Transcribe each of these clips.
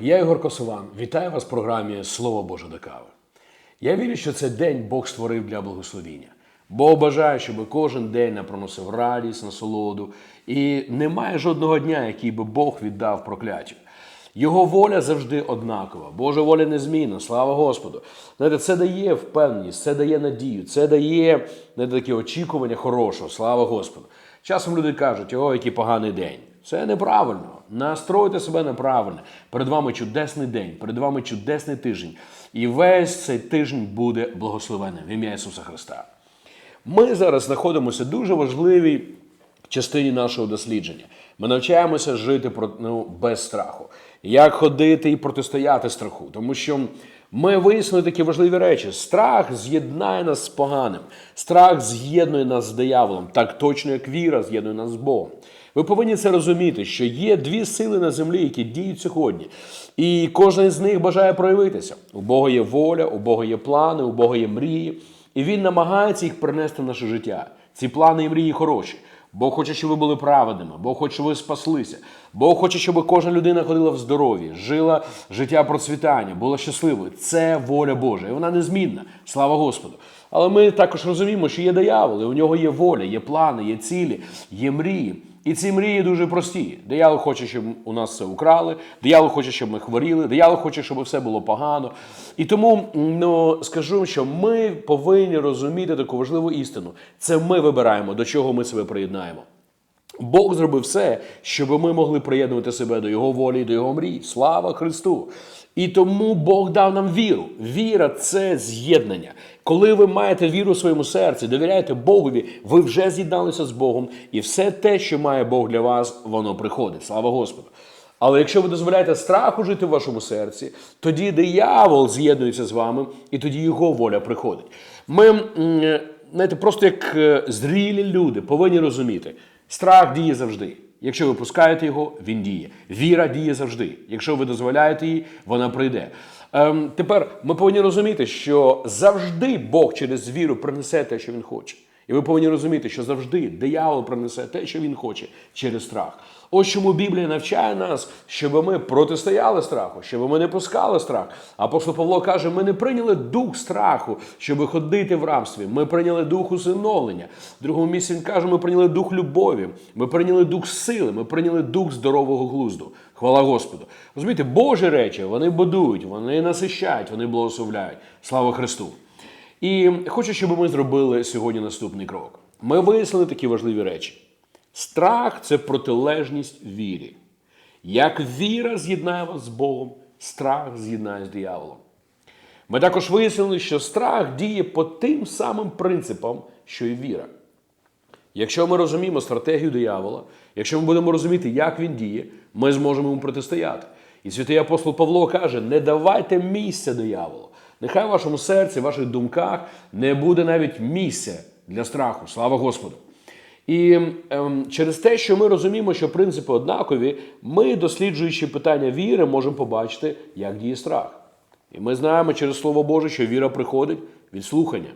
Я Ігор Косован. Вітаю вас в програмі Слово Боже до кави. Я вірю, що це день Бог створив для благословіння. Бог бажає, щоб кожен день нам проносив радість, насолоду. І немає жодного дня, який би Бог віддав прокляттю. Його воля завжди однакова. Божа воля незмінна, слава Господу. Знаєте, це дає впевненість, це дає надію, це дає знаєте, таке очікування хорошого, слава Господу. Часом люди кажуть, о, який поганий день. Це неправильно. Настройте себе неправильно. Перед вами чудесний день, перед вами чудесний тиждень. І весь цей тиждень буде благословенним в ім'я Ісуса Христа. Ми зараз знаходимося в дуже важливій частині нашого дослідження. Ми навчаємося жити ну, без страху. Як ходити і протистояти страху. Тому що ми вияснили такі важливі речі. Страх з'єднає нас з поганим. Страх з'єднує нас з дияволом, так точно, як віра з'єднує нас з Богом. Ви повинні це розуміти, що є дві сили на землі, які діють сьогодні. І кожен з них бажає проявитися. У Бога є воля, у Бога є плани, у Бога є мрії. І він намагається їх принести в наше життя. Ці плани і мрії хороші. Бог хоче, щоб ви були праведними, Бог хоче, щоб ви спаслися. Бог хоче, щоб кожна людина ходила в здоров'ї, жила життя процвітання, була щасливою. Це воля Божа. І вона незмінна. Слава Господу. Але ми також розуміємо, що є диявол, і у нього є воля, є плани, є цілі, є мрії. І ці мрії дуже прості. Диявол хоче, щоб у нас все украли, диявол хоче, щоб ми хворіли, диявол хоче, щоб все було погано. І тому ну, скажу, що ми повинні розуміти таку важливу істину. Це ми вибираємо, до чого ми себе приєднаємо. Бог зробив все, щоб ми могли приєднувати себе до Його волі до Його мрій. Слава Христу! І тому Бог дав нам віру. Віра це з'єднання. Коли ви маєте віру в своєму серці, довіряєте Богові, ви вже з'єдналися з Богом, і все те, що має Бог для вас, воно приходить. Слава Господу! Але якщо ви дозволяєте страху жити в вашому серці, тоді диявол з'єднується з вами, і тоді його воля приходить. Ми, знаєте, просто як е, зрілі люди повинні розуміти, страх діє завжди. Якщо ви пускаєте його, він діє. Віра діє завжди. Якщо ви дозволяєте їй, вона прийде. Ем, тепер ми повинні розуміти, що завжди Бог через віру принесе те, що він хоче. І ви повинні розуміти, що завжди диявол принесе те, що він хоче через страх. Ось чому Біблія навчає нас, щоб ми протистояли страху, щоб ми не пускали страх. Апостол Павло каже: ми не прийняли дух страху, щоб ходити в рабстві. Ми прийняли дух усиновлення. В другому місці він каже, ми прийняли дух любові, ми прийняли дух сили, ми прийняли дух здорового глузду. Хвала Господу. Розумієте, Божі речі вони будують, вони насищають, вони благословляють. Слава Христу! І хочу, щоб ми зробили сьогодні наступний крок. Ми вияснили такі важливі речі. Страх це протилежність вірі. Як віра з'єднає вас з Богом, страх з'єднає з дияволом. Ми також вияснили, що страх діє по тим самим принципам, що і віра. Якщо ми розуміємо стратегію диявола, якщо ми будемо розуміти, як він діє, ми зможемо йому протистояти. І святий апостол Павло каже: не давайте місця дияволу. Нехай в вашому серці, в ваших думках не буде навіть місця для страху. Слава Господу! І ем, через те, що ми розуміємо, що принципи однакові, ми, досліджуючи питання віри, можемо побачити, як діє страх. І ми знаємо через Слово Боже, що віра приходить від слухання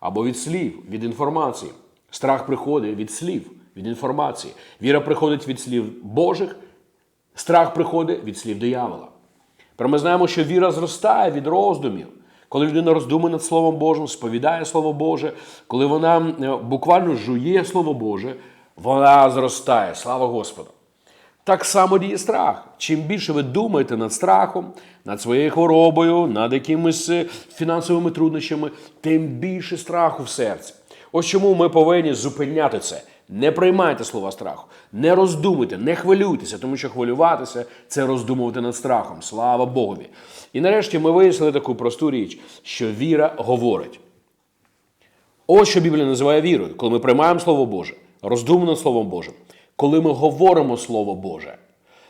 або від слів, від інформації. Страх приходить від слів, від інформації. Віра приходить від слів Божих, страх приходить від слів диявола. Тепер ми знаємо, що віра зростає від роздумів. Коли людина роздумує над Словом Божим, сповідає Слово Боже, коли вона е, буквально жує Слово Боже, вона зростає. Слава Господу! Так само діє страх. Чим більше ви думаєте над страхом, над своєю хворобою, над якимись е, фінансовими труднощами, тим більше страху в серці. Ось чому ми повинні зупиняти це. Не приймайте слова страху, не роздумуйте, не хвилюйтеся, тому що хвилюватися це роздумувати над страхом. Слава Богові. І нарешті ми вияснили таку просту річ, що віра говорить. Ось що Біблія називає вірою, коли ми приймаємо Слово Боже, роздумуємо над Словом Божим, коли ми говоримо Слово Боже.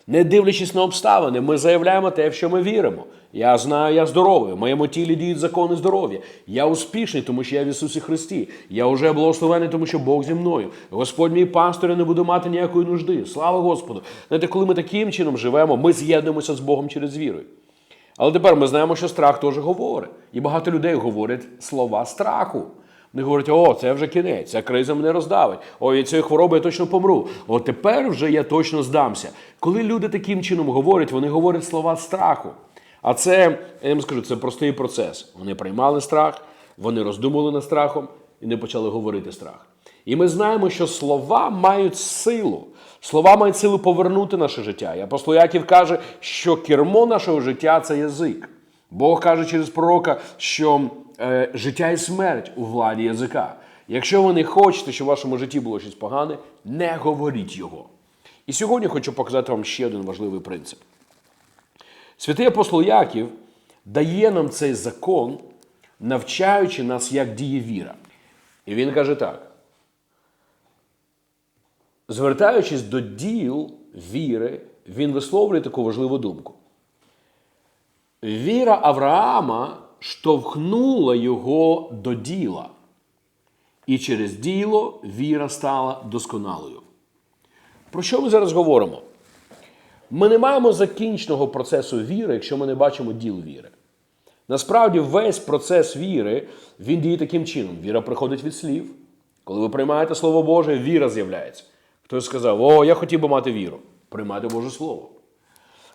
Не дивлячись на обставини, ми заявляємо те, в що ми віримо. Я знаю, я здоровий, в моєму тілі діють закони здоров'я. Я успішний, тому що я в Ісусі Христі. Я вже благословений, тому що Бог зі мною. Господь мій пастор, я не буду мати ніякої нужди. Слава Господу! Знаєте, коли ми таким чином живемо, ми з'єднуємося з Богом через віру. Але тепер ми знаємо, що страх теж говорить. І багато людей говорять слова страху. Вони говорять, о, це вже кінець, ця криза мене роздавить. О, від цієї хвороби я точно помру. О, тепер вже я точно здамся. Коли люди таким чином говорять, вони говорять слова страху. А це, я вам скажу, це простий процес. Вони приймали страх, вони роздумували над страхом і не почали говорити страх. І ми знаємо, що слова мають силу. Слова мають силу повернути наше життя. І апостол Яків каже, що кермо нашого життя це язик. Бог каже через пророка, що е, життя і смерть у владі язика. Якщо ви не хочете, щоб в вашому житті було щось погане, не говоріть його. І сьогодні хочу показати вам ще один важливий принцип. Святий апостол Яків дає нам цей закон, навчаючи нас, як діє віра. І він каже так: звертаючись до діл віри, він висловлює таку важливу думку. Віра Авраама штовхнула його до діла, і через діло віра стала досконалою. Про що ми зараз говоримо? Ми не маємо закінченого процесу віри, якщо ми не бачимо діл віри. Насправді, весь процес віри він діє таким чином: віра приходить від слів. Коли ви приймаєте Слово Боже, віра з'являється. Хтось сказав: О, я хотів би мати віру. Приймайте Боже Слово.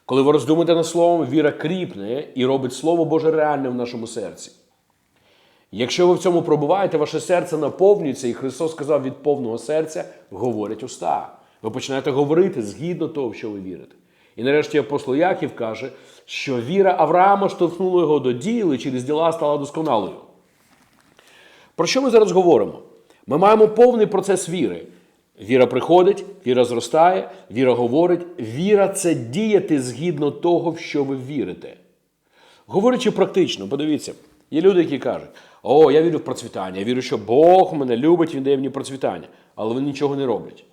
Коли ви роздумаєте над Словом, віра кріпне і робить Слово Боже реальним в нашому серці. Якщо ви в цьому пробуваєте, ваше серце наповнюється, і Христос сказав від повного серця говорять уста. Ви починаєте говорити згідно того, що ви вірите. І нарешті апостол Яків каже, що віра Авраама штовхнула його до діл і через діла стала досконалою. Про що ми зараз говоримо? Ми маємо повний процес віри. Віра приходить, віра зростає, віра говорить. Віра це діяти згідно того, в що ви вірите. Говорячи практично, подивіться, є люди, які кажуть: О, я вірю в процвітання, я вірю, що Бог мене любить, Він дає мені процвітання, але вони нічого не роблять.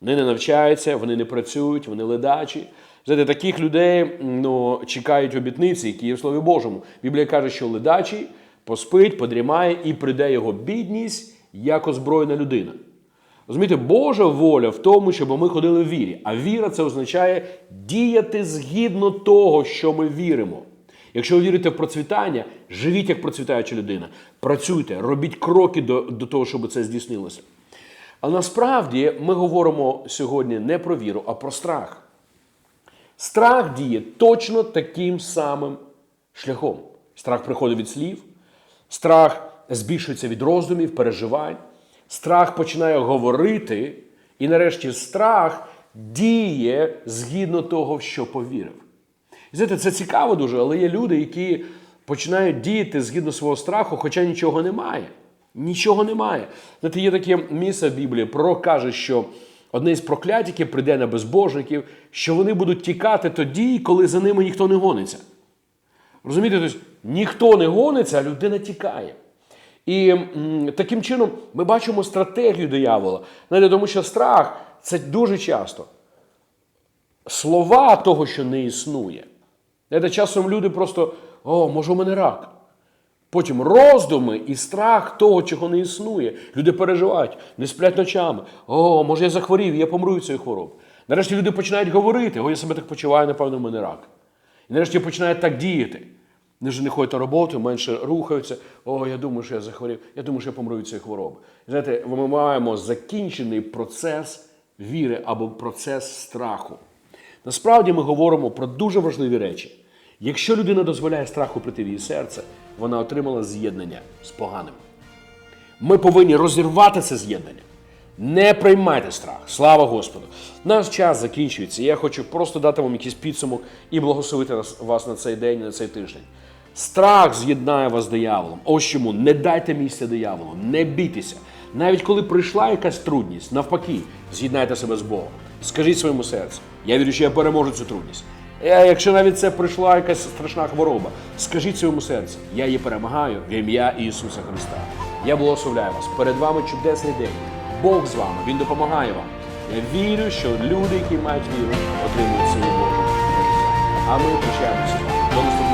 Вони не навчаються, вони не працюють, вони ледачі. Знаєте, таких людей ну, чекають обітниці, які є в Слові Божому. Біблія каже, що ледачий поспить, подрімає і прийде його бідність як озброєна людина. Розумієте, Божа воля в тому, щоб ми ходили в вірі. А віра це означає діяти згідно того, що ми віримо. Якщо ви вірите в процвітання, живіть як процвітаюча людина. Працюйте, робіть кроки до, до того, щоб це здійснилося. Але насправді ми говоримо сьогодні не про віру, а про страх. Страх діє точно таким самим шляхом. Страх приходить від слів, страх збільшується від роздумів, переживань, страх починає говорити, і нарешті страх діє згідно того, що повірив. І знаєте, це цікаво дуже, але є люди, які починають діяти згідно свого страху, хоча нічого немає. Нічого немає. Знаєте, є таке місце в Біблії, пророк каже, що одне із проклять, яке прийде на безбожників, що вони будуть тікати тоді, коли за ними ніхто не гониться. Розумієте, тобто ніхто не гониться, а людина тікає. І таким чином ми бачимо стратегію диявола. Знаєте, тому що страх це дуже часто слова того, що не існує. Знаєте, часом люди просто, о, може, у мене рак. Потім роздуми і страх того, чого не існує. Люди переживають, не сплять ночами. О, може, я захворів, я помру від цієї хвороби. Нарешті люди починають говорити, о, я себе так почуваю, напевно, в мене рак. І нарешті починають так діяти. Вони вже не ходять на роботу, менше рухаються. О, я думаю, що я захворів, я думаю, що я помру від цієї хвороби. Знаєте, ми маємо закінчений процес віри або процес страху. Насправді ми говоримо про дуже важливі речі. Якщо людина дозволяє страху прийти в її серце, вона отримала з'єднання з поганим. Ми повинні розірвати це з'єднання. Не приймайте страх. Слава Господу! Наш час закінчується. Я хочу просто дати вам якийсь підсумок і благословити вас на цей день, на цей тиждень. Страх з'єднає вас з дияволом. Ось чому не дайте місця дияволу, не бійтеся. Навіть коли прийшла якась трудність, навпаки, з'єднайте себе з Богом. Скажіть своєму серцю, я вірю, що я переможу цю трудність. Якщо навіть це прийшла якась страшна хвороба, скажіть своєму серцю, я її перемагаю в ім'я Ісуса Христа. Я благословляю вас. Перед вами чудесний день. Бог з вами, Він допомагає вам. Я вірю, що люди, які мають віру, отримують свою Божу. А ми прощаємося. До наступного.